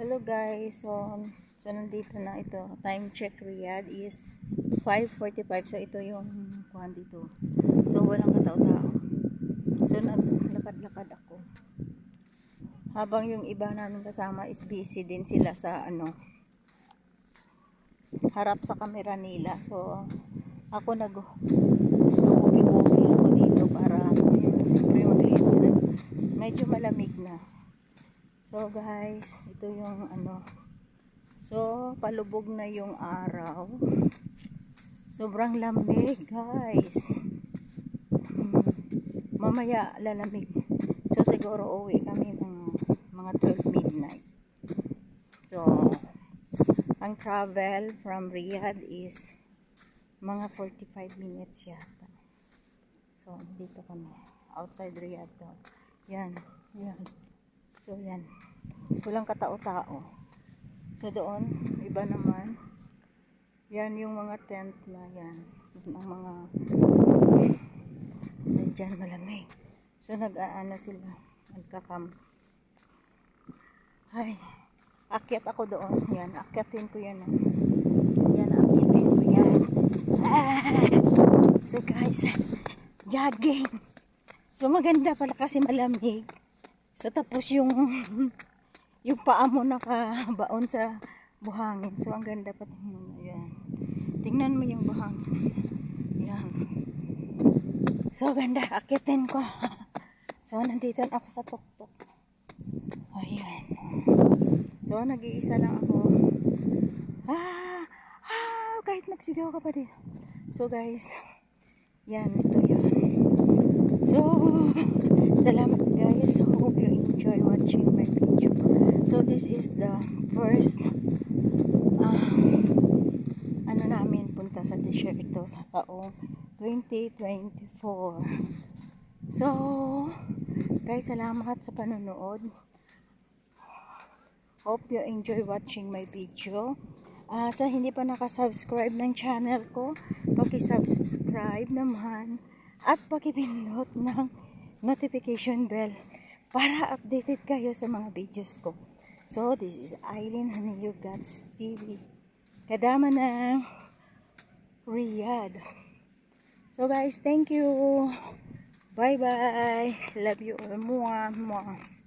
Hello guys, so, so nandito na ito. Time check Riyadh is 5.45. So ito yung kuhan dito. So walang katao-tao. So naglakad-lakad ako. Habang yung iba namin kasama is busy din sila sa ano harap sa kamera nila. So ako nag so walking-walking ako dito para siyempre magliit. Medyo malamig na. So guys, ito yung ano. So palubog na yung araw. Sobrang lamig, guys. Hmm. Mamaya lalamig. So siguro uwi kami ng mga 12 midnight. So ang travel from Riyadh is mga 45 minutes yata. So dito kami outside Riyadh. Yan, yan. So, yan. Walang katao-tao. So, doon, iba naman. Yan yung mga tent na yan. Ang mga nandyan malamig. So, nag-aano sila. Nagkakam. Ay, akyat ako doon. Yan, akyatin ko yan. Yan, akyatin ko yan. Ah! So, guys, jogging. So, maganda pala kasi malamig. So tapos yung yung paa mo nakabaon sa buhangin. So ang ganda pa tingnan mo. Yan. Tingnan mo yung buhangin. Yan. So ganda. Akitin ko. So nandito na ako sa tuktok. Ayan. So nag-iisa lang ako. Ah! Ah! Kahit magsigaw ka pa din. So guys. Yan. Ito yan. So, salamat guys. Hope you watching my video. So, this is the first uh, ano namin punta sa desierto sa taong 2024. So, guys, salamat sa panonood. Hope you enjoy watching my video. Ah, sa hindi pa nakasubscribe ng channel ko, paki-subscribe naman at pakipindot ng notification bell para updated kayo sa mga videos ko. So, this is Eileen Haniyo Gods TV. Kadama ng Riyadh. So guys, thank you. Bye-bye. Love you all. Mwah, mwah.